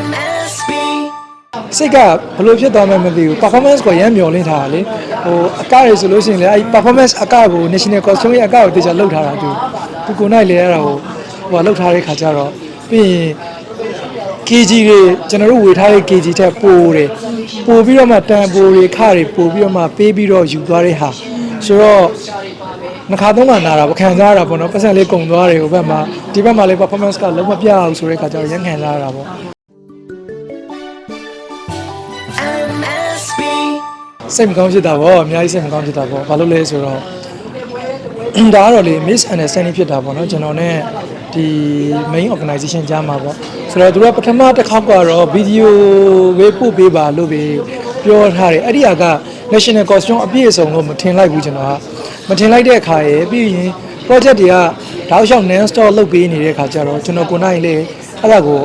MSB စိတ်ကဘယ်လိုဖြစ်သွားမှန်းမသိဘူး performance ကိုရမ်းမျောလင့်ထားတာလေဟိုအကရဆိုလို့ရှိရင်လေအဲ့ performance အကကို national costume ရဲ့အကကိုတေချာလောက်ထားတာသူသူကိုနိုင်လေရတာကိုဟိုလောက်ထားတဲ့ခါကျတော့ပြီးရင် KG တွေကျွန်တော်တို့ဝေထားတဲ့ KG ထက်ပိုတယ်ပိုပြီးတော့မှတန်ပိုတွေခတွေပိုပြီးတော့မှပေးပြီးတော့ယူသွားတဲ့ဟာဆိုတော့ နှစ်ခါသုံးခါနာတာပခံစားရတာပေါ့နော်ပတ်စံလေးကုန်သွားတယ်ဟိုဘက်မှာဒီဘက်မှာလည်း performance ကလုံးဝပြအောင်ဆိုတဲ့ခါကျတော့ရမ်းခံစားရတာပေါ့ MSB စိတ်မကောင်းဖြစ်တာပေါ့အများကြီးစိတ်မကောင်းဖြစ်တာပေါ့ဘာလို့လဲဆိုတော့ဒါကတော့လေ misunderstanding ဖြစ်တာပေါ့နော်ကျွန်တော် ਨੇ ဒီ main organization ကြားမှာပေါ့ဆိုတော့သူကပထမတစ်ခေါက်ကတော့ဗီဒီယိုပဲပို့ပေးပါလို့ပဲပြောထားတယ်အဲ့ဒီဟာက national costume အပြည့်အစုံလို့မထင်လိုက်ဘူးကျွန်တော်က မထင်လိုက်တဲ့အခါရယ်ပြီးရင် project တွေကတောက်လျှောက် non stop လုပ်ပေးနေတဲ့အခါကျတော့ကျွန်တော်ကိုယ်နိုင်လေအဲ့ဒါကို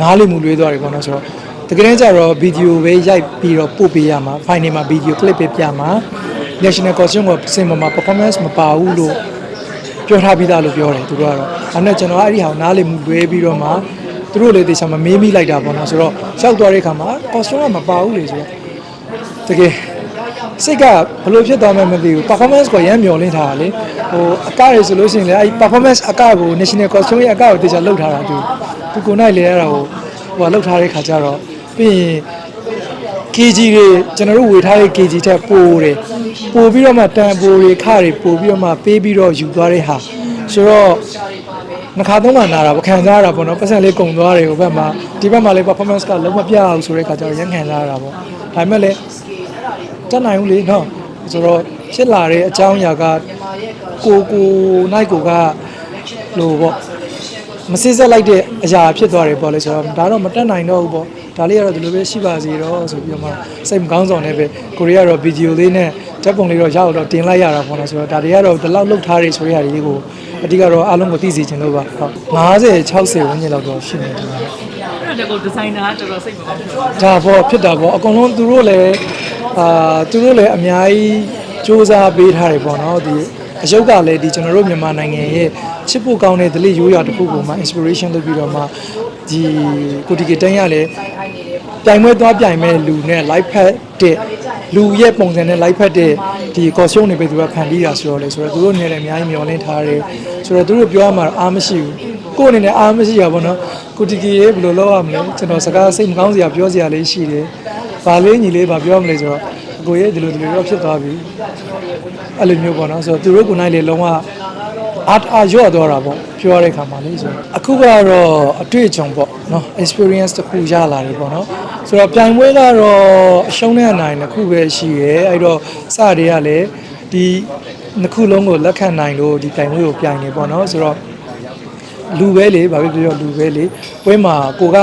နားလေးမူလွေးသွားတယ်ပေါ့နော်ဆိုတော့တကယ်တမ်းကျတော့ဗီဒီယိုပဲရိုက်ပြီးတော့ပို့ပေးရမှာ file နေမှာဗီဒီယို clip ပဲပြမှာ national costume ကိုစင်မမှာ performance မပါဘူးလို့ပြောထားပြီးသားလို့ပြောတယ်သူတို့ကတော့အဲ့နဲ့ကျွန်တော်အဲ့ဒီဟာကိုနားလေးမူလွဲပြီးတော့မှသူတို့လည်းတေချာမမေးမိလိုက်တာပေါ့နော်ဆိုတော့ရောက်သွားတဲ့အခါမှာ costume ကမပါဘူးလေဆိုတော့တကယ် စိတ်ကဘယ်လိုဖြစ်သွားမှန်းမသိဘူး performance ကိုရမ်းမျောလင့်ထားတာလေဟိုအကရဆိုလို့ရှိရင်လေအဲ့ performance အကကို national costume ရဲ့အကကိုတေချာလောက်ထားတာသူသူကိုနိုင်လေရတာကိုဟိုကလောက်ထားတဲ့ခါကျတော့ပြီးရင် KG တွေကျွန်တော်တို့ဝေထားတဲ့ KG ထက်ပိုတယ်ပိုပြီးတော့မှတန်ပိုတွေခတွေပိုပြီးတော့မှပေးပြီးတော့ယူသွားတဲ့ဟာဆိုတော့နှစ်ခါသုံးခါနာတာပခံစားရတာပေါ့နော်ပတ်စံလေးကုန်သွားတယ်ဟိုဘက်မှာဒီဘက်မှာလည်း performance ကလုံးဝပြအောင်ဆိုတဲ့ခါကျတော့ရမ်းခံစားရတာပေါ့ဒါပေမဲ့လည်း တက်နိုင်ဘူးလေနော်ဆိုတော့ဖြစ်လာတဲ့အကြောင်းအရာကကိုကိုနိုင်ကိုကလို့ပေါ့မစစ်ဆက်လိုက်တဲ့အရာဖြစ်သွားတယ်ပေါ့လေဆိုတော့ဒါတော့မတက်နိုင်တော့ဘူးပေါ့ဒါလေးကတော့ဒီလိုပဲရှိပါစေတော့ဆိုပြီးတော့မှစိတ်မကောင်းဆောင်နေပဲကိုရီးယားတော့ဗီဒီယိုလေးနဲ့ဓာတ်ပုံလေးတော့ရအောင်တော့တင်လိုက်ရတာပေါ့နော်ဆိုတော့ဒါတွေကတော့ဒီလောက်လောက်ထားတွေဆိုတဲ့ဟာတွေကိုအဓိကတော့အားလုံးကိုသိစေချင်လို့ပါဟုတ်50 60ဝန်းကျင်လောက်တော့ရှိနေတယ်အဲ့ဒါကိုဒီဇိုင်နာကတော်တော်စိတ်မကောင်းဘူးဒါပေါ့ဖြစ်တာပေါ့အကုန်လုံးသူတို့လည်း အာသူတို့လည်းအများကြီးစူးစမ်းပေးထားတယ်ပေါ့နော်ဒီအယုတ်ကလည်းဒီကျွန်တော်တို့မြန်မာနိုင်ငံရဲ့ချစ်ဖို့ကောင်းတဲ့ဒလိရိုးရာတစ်ခုကိုမှ inspiration လုပ်ပြီးတော့မှဒီကိုဒီကတန်းရလည်းပြိုင်ပွဲသွားပြိုင်မဲ့လူနဲ့ live ဖက်တဲ့လူရဲ့ပုံစံနဲ့ live ဖက်တဲ့ဒီ costume တွေပဲသူကဖန်တီးတာဆိုတော့လေဆိုတော့သူတို့အနေနဲ့လည်းအများကြီးမျှော်လင့်ထားတယ်ဆိုတော့သူတို့ပြောရမှာအားမရှိဘူးကိုယ့်အနေနဲ့အားမရှိရပါတော့ကိုတီကီရဲ့ဘယ်လိုလုပ်ရမလဲကျွန်တော်စကားစိတ်မကောင်းစရာပြောစရာလေးရှိတယ်။ ဗာလေးညီလေးဗာပြောမလဲဆိုတော့အကိုရဲ့ဒီလိုဒီလိုတော့ဖြစ်သွားပြီ။အဲ့လိုမျိုးပေါ့နော်ဆိုတော့သူတို့ကိုနိုင်လေလုံးဝအားအားရော့သွားတာပေါ့ပြောရတဲ့ခါမှာလေဆိုတော့အခုကတော့အတွေ့အကြုံပေါ့နော် experience တစ်ခုရလာတယ်ပေါ့နော်ဆိုတော့ပြိုင်ပွဲကတော့အရှုံးနဲ့အနိုင်တစ်ခုပဲရှိရဲအဲ့တော့စတွေကလည်းဒီနှစ်ခုလုံးကိုလက်ခံနိုင်လို့ဒီပြိုင်ပွဲကိုပြိုင်နေပေါ့နော်ဆိုတော့လူပဲလေဘာဖြစ်ဖြစ်လူပဲလေပွဲမှာကိုက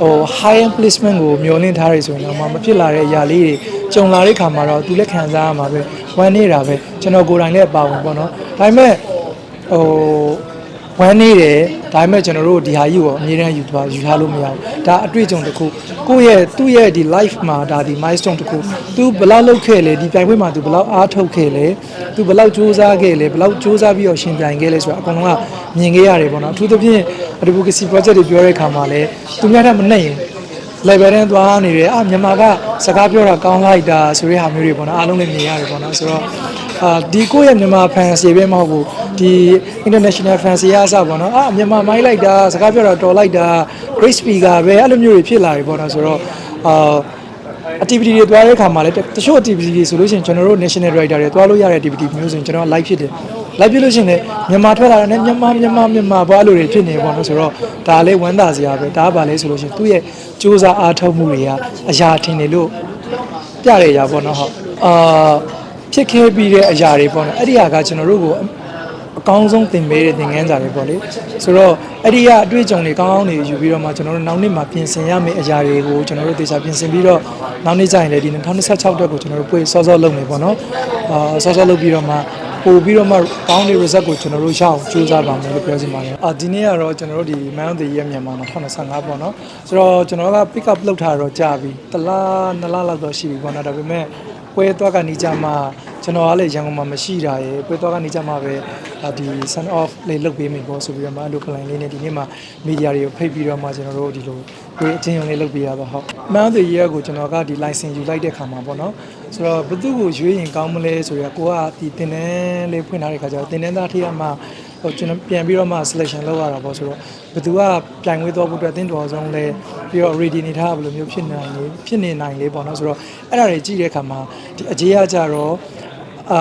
ဟို high end placement ကိုမျောလင့်ထားရဆိုရင်တော့မဖြစ်လာတဲ့အရာလေးတွေကြုံလာတဲ့ခါမှာတော့သူလည်းခံစားရမှာပဲဝမ်းနေတာပဲကျွန်တော်ကိုယ်တိုင်လည်းပါဝင်ပေါ့နော်ဒါပေမဲ့ဟို ဝမ်းနေတယ်ဒါပေမဲ့ကျွန်တော်တို့ဒီဟာကြီးကိုအမြဲတမ်းယူသွားယူထားလို့မရဘူးဒါအတွေ့အကြုံတစ်ခုကိုယ့်ရဲ့သူ့ရဲ့ဒီ life မှာဒါဒီ milestone တစ်ခု तू ဘယ်လောက်လုပ်ခဲ့လဲဒီပြိုင်ပွဲမှာ तू ဘယ်လောက်အားထုတ်ခဲ့လဲ तू ဘယ်လောက်စူးစမ်းခဲ့လဲဘယ်လောက်စူးစမ်းပြီးတော့ရှင်ပြိုင်ခဲ့လဲဆိုတော့အကုန်လုံးကမြင်ခဲ့ရတယ်ပေါ့နော်အထူးသဖြင့် advocacy project တွေပြောတဲ့အခါမှာလည်းသူများထက်မနှက်ရင် level တန်းသွားနေတယ်အာမြန်မာကစကားပြောတာကောင်းလိုက်တာဆိုတဲ့ဟာမျိုးတွေပေါ့နော်အားလုံးလည်းမြင်ရတယ်ပေါ့နော်ဆိုတော့အာဒီကိုယ့်ရဲ့မြန်မာ fans တွေပဲမဟုတ်ဘူး ဒီ international fans တွေအားစပေါ့နော်အာမြန်မာမိုင်းလိုက်တာစကားပြောတာတော်လိုက်တာ great speaker ပဲအဲ့လိုမျိုးတွေဖြစ်လာပြီပေါ့နော်ဆိုတော့အာ activity တွေသွားတဲ့အခါမှာလည်းတချို့ activity တွေဆိုလို့ရှိရင်ကျွန်တော်တို့ national director တွေသွားလို့ရတဲ့ activity မျိုးဆိုရင်ကျွန်တော် live ဖြစ်တယ် live ဖြစ်လို့ရှိရင်လည်းမြန်မာထွက်လာတယ်နဲ့မြန်မာမြန်မာမြန်မာဘာလို့တွေဖြစ်နေပေါ့နော်ဆိုတော့ဒါလည်းဝမ်းသာစရာပဲဒါကဘာလဲဆိုလို့ရှိရင်သူ့ရဲ့စူးစမ်းအားထုတ်မှုတွေကအရာထင်တယ်လို့ပြတဲ့အရာပေါ့နော်ဟုတ်အာဖြစ်ခဲ့ပြီးတဲ့အရာတွေပေါ့နော်အဲ့ဒီဟာကကျွန်တော်တို့ကို အကောင်းဆုံးသင်ပေးတဲ့သင်ခန်းစာတွေပေါ့လေဆိုတော့အဲ့ဒီကအတွေ့အကြုံတွေကောင်းကောင်းတွေယူပြီးတော့မှကျွန်တော်တို့နောက်နှစ်မှာပြင်ဆင်ရမယ့်အရာတွေကိုကျွန်တော်တို့တေချာပြင်ဆင်ပြီးတော့နောက်နှစ်ကျရင်လည်းဒီ2026အတွက်ကိုကျွန်တော်တို့ပွေစောစောလုပ်မယ်ပေါ့နော်အာစောစောလုပ်ပြီးတော့မှပို့ပြီးတော့မှကောင်းတဲ့ result ကိုကျွန်တော်တို့ရအောင်ကြိုးစားပါမယ်လို့ပြောချင်ပါတယ်အာဒီနေ့ကတော့ကျွန်တော်တို့ဒီ Man of the Year မြန်မာ2025ပေါ့နော်ဆိုတော့ကျွန်တော်က pick up လုပ်ထားတော့ကြာပြီတစ်လားနှစ်လားလောက်တော့ရှိပြီပေါ့နော်ဒါပေမဲ့ပွဲသွားကနေကြမှာ ကျွန်တော်ကလည်းရန်ကုန်မှာမရှိတာရယ်ပွဲသွားကနေကြမှာပဲအာဒီ sun off လေးလုပ်ပေးမိပေါ့ဆိုပြီးတော့မှအဲ့လို plan လေးနဲ့ဒီနေ့မှာ media တွေကိုဖိတ်ပြီးတော့မှကျွန်တော်တို့ဒီလိုကိုယ်အချင်းရုံလေးလုပ်ပေးရပါဟုတ်။မှန်းတဲ့ရက်ကိုကျွန်တော်ကဒီ license ယူလိုက်တဲ့ခါမှာပေါ့နော်။ဆိုတော့ဘသူ့ကိုရွေးရင်ကောင်းမလဲဆိုတော့ကိုကဒီတင်တန်းလေးဖွင့်ထားတဲ့ခါကျတော့တင်တန်းသားထိရမှဟိုကျွန်တော်ပြန်ပြီးတော့မှ selection လုပ်ရတာပေါ့ဆိုတော့ဘသူကပြိုင်ဝဲသွားဖို့အတွက်အသင်းတော်ဆုံးလဲပြီးတော့ ready နေထားဘယ်လိုမျိုးဖြစ်နိုင်လဲဖြစ်နေနိုင်လဲပေါ့နော်ဆိုတော့အဲ့ဒါတွေကြည့်တဲ့အခါမှာဒီအကြေးရကြတော့ အာ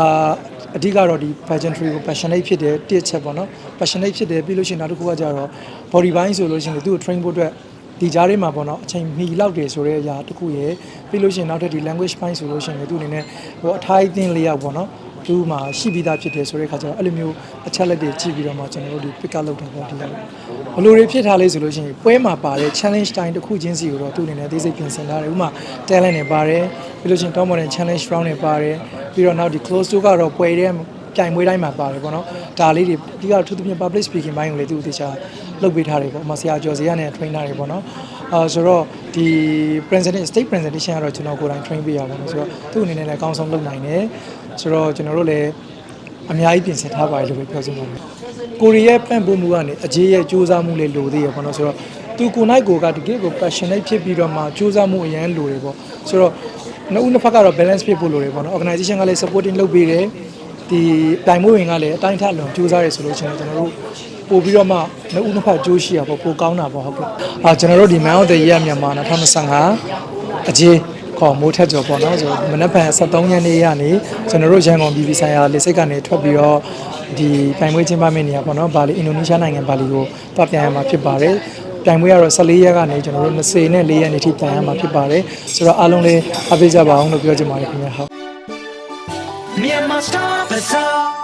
အဓိကတော့ဒီ pageantry ကို passionate ဖြစ်တယ်တစ်ချက်ပေါ့နော် passionate ဖြစ်တယ်ပြီးလို့ရှိရင်နောက်တစ်ခုကကြတော့ body ဘိုင်းဆိုလို့ရှိရင်သူ့ကို train ဖို့အတွက်ဒီကြားထဲမှာပေါ့နော်အချိန်မီလောက်တယ်ဆိုတဲ့အရာတစ်ခုရယ်ပြီးလို့ရှိရင်နောက်ထပ်ဒီ language ဘိုင်းဆိုလို့ရှိရင်သူ့အနေနဲ့ဟိုအထိုက်အသင်းလေးယောက်ပေါ့နော် သူ့မှာရှိပြီးသားဖြစ်တယ်ဆိုတဲ့ခါကျတော့အဲ့လိုမျိုးအချက်လက်တွေကြည့်ပြီးတော့မှကျွန်တော်တို့ဒီ pick up လုပ်တာပေါ့ဒီလောက်ဘယ်လိုတွေဖြစ်ထားလဲဆိုလို့ရှိရင်ပွဲမှာပါတဲ့ challenge time တစ်ခုချင်းစီကိုတော့သူ့အနေနဲ့အသေးစိတ်ပြင်ဆင်ထားတယ်ဥပမာ talent တွေပါတယ်ပြီးလို့ရှိရင် top model challenge round တွေပါတယ်ပြီးတော့နောက်ဒီ close to ကတော့ပွဲတဲ့ ပြိုင်ပွဲတိုင်းမှာပါတယ်ပေါ့နော်ဒါလေးတွေအဓိကထူးထူးဖြင့် public speaking ဘိုင်းကိုလည်းသူ့အသေးချာလုပ်ပေးထားတယ်ပေါ့အမဆရာကျော်စရာနဲ့ train ထားတယ်ပေါ့နော်အာဆိုတော့ဒီ presentation state presentation ကတော့ကျွန်တော်ကိုယ်တိုင် train ပေးရပါတော့ဆိုတော့သူ့အနေနဲ့လည်းအကောင်းဆုံးလုပ်နိုင်တယ်ဆိုတော့ကျွန်တော်တို့လည်းအများကြီးပြင်ဆင်ထားပါတယ်လို့ပဲပြောချင်ပါတယ်ကိုရီးယားပန့်ပိုးမှုကနေအကြီးရဲ့စူးစမ်းမှုလေးလိုသေးရပေါ့နော်ဆိုတော့သူကိုနိုင်ကိုကတကယ်ကို passionate ဖြစ်ပြီးတော့မှစူးစမ်းမှုအရန်လိုတယ်ပေါ့ဆိုတော့နှစ်ဦးနှစ်ဖက်ကတော့ balance ဖြစ်ဖို့လိုတယ်ပေါ့နော် organization ကလည်း supporting လုပ်ပေးတယ် ဒီတိုင်မိုးဝင်ကလည်းအတိုင်းထလွန်စူးစမ်းရဲဆိုလို့ရှိရင်ကျွန်တော်တို့ပို့ပြီးတော့မှနှစ်ဦးနှစ်ဖက်ကြိုးရှိရပေါ့ပိုကောင်းတာပေါ့ဟုတ်ကဲ့အာကျွန်တော်တို့ဒီ Man of the Year မြန်မာ2025အကြီးခေါ်မိုးထက်ကျော်ပေါ့နော်ဆိုမနက်ဖြန်73ရက်နေ့ရနေကျွန်တော်တို့ရန်ကုန်ပြည်ပြည်ဆိုင်ရာလေစိတ်ကနေထွက်ပြီးတော့ဒီပြိုင်ပွဲကျင်းပမယ့်နေရာပေါ့နော်ဘာလီအင်ဒိုနီးရှားနိုင်ငံဘာလီကိုတွားပြန်ရမှာဖြစ်ပါတယ်ပြိုင်ပွဲကတော့14ရက်ကနေကျွန်တော်တို့20နဲ့4ရက်နေ့ထိပြန်ရမှာဖြစ်ပါတယ်ဆိုတော့အားလုံးလေးအားပေးကြပါအောင်လို့ပြောချင်ပါတယ်ခင်ဗျာဟုတ် Me and my star bizarre.